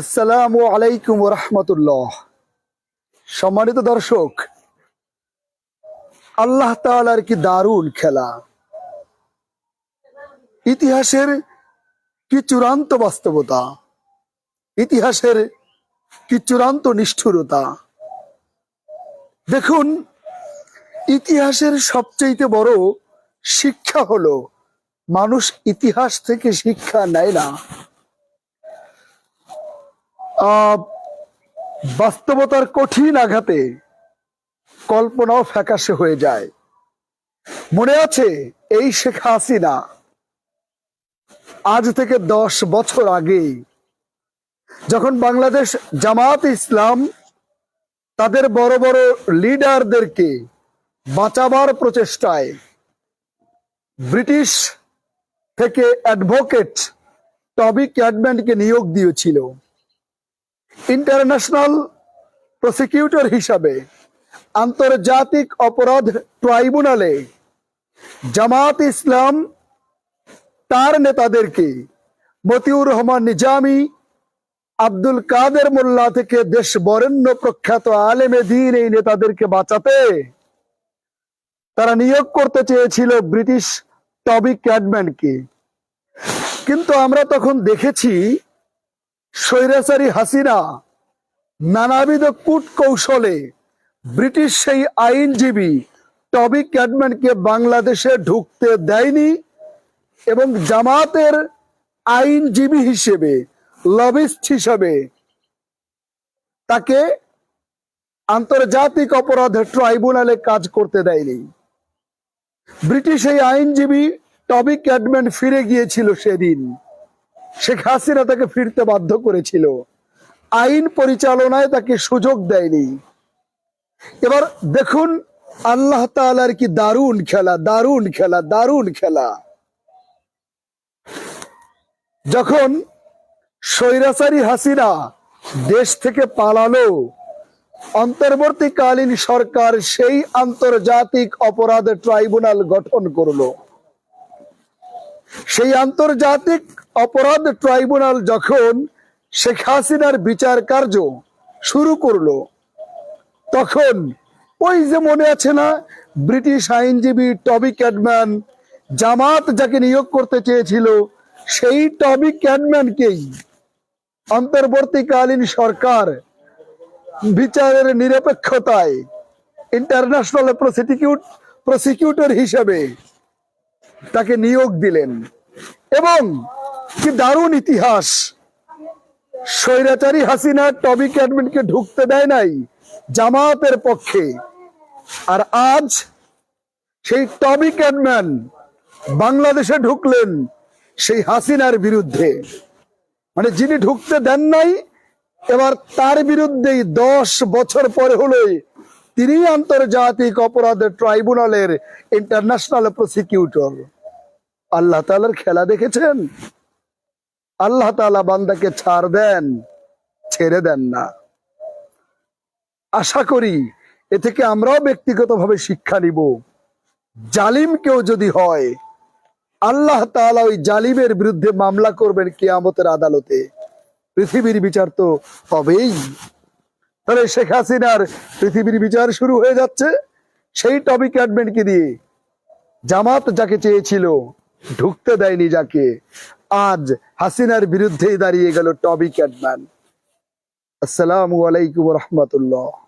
আসসালামু আলাইকুম রহমতুল্লাহ। সম্মানিত দর্শক, আল্লাহ তাআলার কি দারুণ খেলা। ইতিহাসের কি চূড়ান্ত বাস্তবতা। ইতিহাসের কি চূড়ান্ত নিষ্ঠুরতা। দেখুন, ইতিহাসের সবচেয়ে বড় শিক্ষা হলো, মানুষ ইতিহাস থেকে শিক্ষা নেয় না। বাস্তবতার কঠিন আঘাতে কল্পনাও ফ্যাকাশে হয়ে যায়। মনে আছে এই শেখ হাসিনা আজ থেকে দশ বছর আগে যখন বাংলাদেশ জামাত ইসলাম তাদের বড় বড় লিডারদেরকে বাঁচাবার প্রচেষ্টায় ব্রিটিশ থেকে অ্যাডভোকেট টবি ক্যাডম্যানকে নিয়োগ দিয়েছিল। ইন্টারন্যাশনাল প্রসিকিউটর হিসাবে আন্তর্জাতিক অপরাধ ট্রাইব্যুনালে জামাত ইসলাম তার নেতাদেরকে মতিউর রহমান নিজামি, আব্দুল কাদের মোল্লা থেকে দেশ বরেণ্য প্রখ্যাত আলেমে দিন এই নেতাদেরকে বাঁচাতে তারা নিয়োগ করতে চেয়েছিল ব্রিটিশ টবি ক্যাডম্যানকে কিন্তু আমরা তখন দেখেছি স্বৈরাচারী হাসিনা নানাবিধ কূট কৌশলে ব্রিটিশ সেই আইনজীবী টবি ক্যাডম্যানকে বাংলাদেশে ঢুকতে দেয়নি এবং জামাতের আইনজীবী হিসেবে, লবিস্ট হিসেবে তাকে আন্তর্জাতিক অপরাধ ট্রাইব্যুনালে কাজ করতে দেয়নি। ব্রিটিশ এই আইনজীবী টবি ক্যাডম্যান ফিরে গিয়েছিল সেদিন। শেখ হাসিনা তাকে ফিরতে বাধ্য করেছিল। আইন পরিচালনায় তাকে সুযোগ দেয়নি। এবার দেখুন আল্লাহ তাআলার কি দারুণ খেলা দারুণ খেলা দারুণ খেলা। যখন স্বৈরাচারী হাসিনা দেশ থেকে পালালো, অন্তর্বর্তীকালীন সরকার সেই আন্তর্জাতিক অপরাধ ট্রাইব্যুনাল গঠন করল। সেই আন্তর্জাতিক অপরাধ ট্রাইব্যুনাল যখন শেখ হাসিনার বিচার কার্য শুরু করল, তখন ওই যে মনে আছে না, ব্রিটিশ আইনজীবী টবি ক্যাডম্যান জামাত যাকে নিয়োগ করতে চেয়েছিল, সেই টবি ক্যাডম্যানকেই অন্তর্বর্তীকালীন সরকার বিচারের নিরপেক্ষতায় ইন্টারন্যাশনাল প্রসিকিউট প্রসিকিউটর হিসেবে তাকে নিয়োগ দিলেন। এবং কি দারুণ ইতিহাস। স্বৈরাচারী হাসিনা টবি ক্যাডম্যানকে ঢুকতে দেয় নাই জামাতের পক্ষে। আর আজ সেই টবি ক্যাডম্যান বাংলাদেশে ঢুকলেন সেই হাসিনার বিরুদ্ধে। মানে যিনি ঢুকতে দেন নাই, এবার তার বিরুদ্ধেই দশ বছর পরে হলোই তিনি আন্তর্জাতিক অপরাধ ট্রাইব্যুনালের ইন্টারন্যাশনাল প্রসিকিউটর। আল্লাহ তালার খেলা দেখেছেন? আল্লাহ তালা বান্দাকে ছাড় দেন, ছেড়ে দেন না। আশা করি এ থেকে আমরাও ব্যক্তিগতভাবে শিক্ষা নিব। জালিম কেউ যদি হয়, আল্লাহ তাআলা ওই জালিমের বিরুদ্ধে মামলা করবেন কিয়ামতের আদালতে। পৃথিবীর বিচার তো হবেই। তাহলে শেখ হাসিনার পৃথিবীর বিচার শুরু হয়ে যাচ্ছে। সেই টপিক অ্যাডমেন্টকে দিয়ে জামাত যাকে চেয়েছিল, ঢুকতে দেয়নি যাকে। আজ হাসিনার বিরুদ্ধেই দাঁড়িয়ে গেল টবি ক্যাডম্যান আসসালামু আলাইকুম রহমতুল্লাহ।